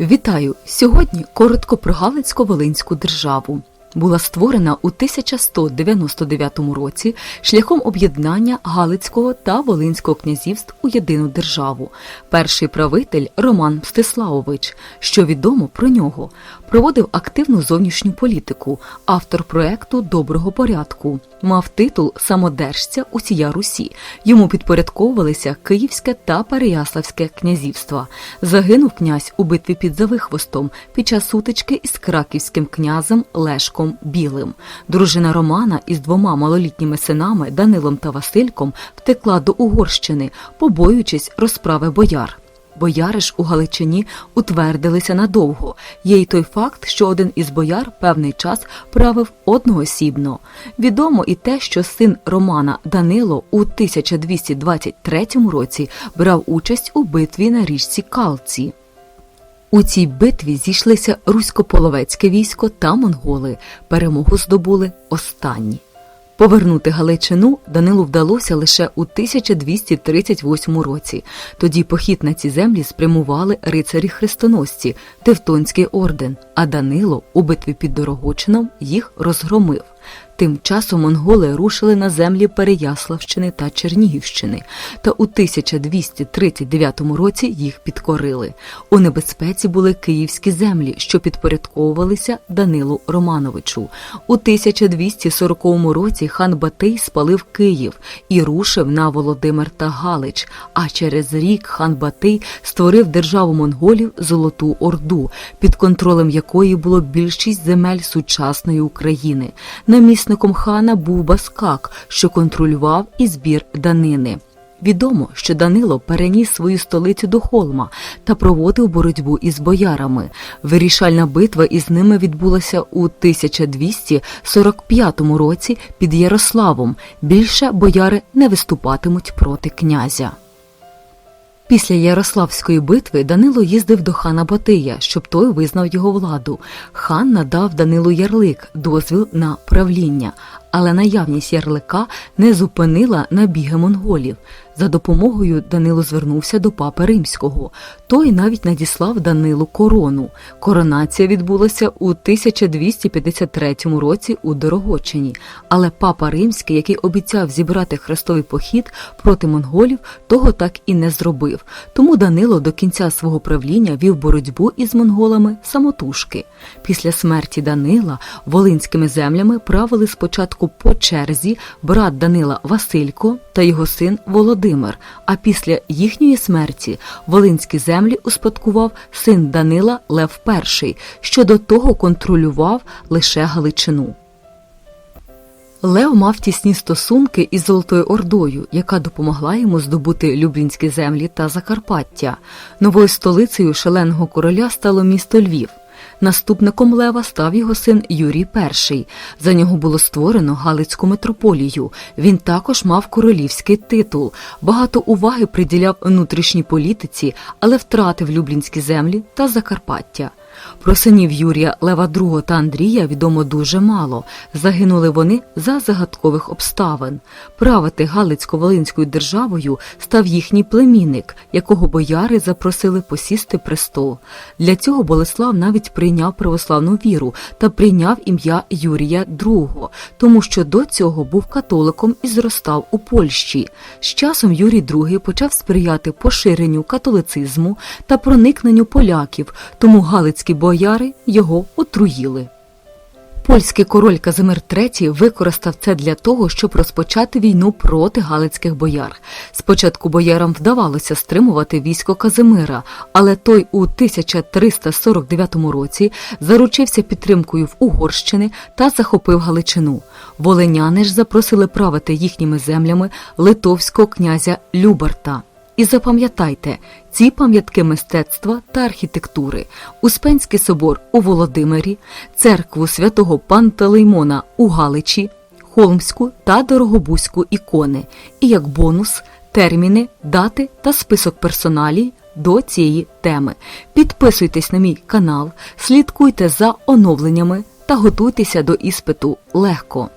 Вітаю! Сьогодні коротко про Галицько-Волинську державу. Була створена у 1199 році шляхом об'єднання Галицького та Волинського князівств у єдину державу. Перший правитель Роман Мстиславович, що відомо про нього, проводив активну зовнішню політику, автор проекту доброго порядку, мав титул самодержця усія Русі. Йому підпорядковувалися Київське та Переяславське князівства. Загинув князь у битві під Завихвостом під час сутички із краківським князем Лешком Білим. Дружина Романа із двома малолітніми синами Данилом та Васильком втекла до Угорщини, побоюючись розправи бояр. Бояри ж у Галичині утвердилися надовго. Є й той факт, що один із бояр певний час правив одноосібно. Відомо і те, що син Романа Данило у 1223 році брав участь у битві на річці Калці. У цій битві зійшлися русько-половецьке військо та монголи. Перемогу здобули останні. Повернути Галичину Данилу вдалося лише у 1238 році. Тоді похід на ці землі спрямували рицарі-хрестоносці, Тевтонський орден, а Данило у битві під Дорогочином їх розгромив. Тим часом монголи рушили на землі Переяславщини та Чернігівщини, та у 1239 році їх підкорили. У небезпеці були київські землі, що підпорядковувалися Данилу Романовичу. У 1240 році хан Батий спалив Київ і рушив на Володимир та Галич. А через рік хан Батий створив державу монголів Золоту Орду, під контролем якої було більшість земель сучасної України. Намісником хана був Баскак, що контролював і збір данини. Відомо, що Данило переніс свою столицю до Холма та проводив боротьбу із боярами. Вирішальна битва із ними відбулася у 1245 році під Ярославом. Більше бояри не виступатимуть проти князя. Після Ярославської битви Данило їздив до хана Батия, щоб той визнав його владу. Хан надав Данилу ярлик, дозвіл на правління, але наявність ярлика не зупинила набіги монголів. За допомогою Данило звернувся до папи римського. Той навіть надіслав Данилу корону. Коронація відбулася у 1253 році у Дорогочині. Але папа римський, який обіцяв зібрати хрестовий похід проти монголів, того так і не зробив. Тому Данило до кінця свого правління вів боротьбу із монголами самотужки. Після смерті Данила волинськими землями правили спочатку по черзі брат Данила Василько та його син Володимир. А після їхньої смерті волинські землі успадкував син Данила Лев І, що до того контролював лише Галичину. Лев мав тісні стосунки із Золотою Ордою, яка допомогла йому здобути Люблінські землі та Закарпаття. Новою столицею шаленого короля стало місто Львів. Наступником Лева став його син Юрій І. За нього було створено Галицьку митрополію. Він також мав королівський титул. Багато уваги приділяв внутрішній політиці, але втратив Люблінські землі та Закарпаття. Про синів Юрія Лева II та Андрія відомо дуже мало. Загинули вони за загадкових обставин. Правити Галицько-Волинською державою став їхній племінник, якого бояри запросили посісти престол. Для цього Болеслав навіть прийняв православну віру та прийняв ім'я Юрія II, тому що до цього був католиком і зростав у Польщі. З часом Юрій II почав сприяти поширенню католицизму та проникненню поляків, тому Галицькі бояри його отруїли. Польський король Казимир III використав це для того, щоб розпочати війну проти галицьких бояр. Спочатку боярам вдавалося стримувати військо Казимира, але той у 1349 році заручився підтримкою в Угорщини та захопив Галичину. Волиняни ж запросили правити їхніми землями литовського князя Любарта. І запам'ятайте, ці пам'ятки мистецтва та архітектури, Успенський собор у Володимирі, церкву святого Пантелеймона у Галичі, Холмську та Дорогобузьку ікони, і як бонус терміни, дати та список персоналій до цієї теми. Підписуйтесь на мій канал, слідкуйте за оновленнями та готуйтеся до іспиту легко.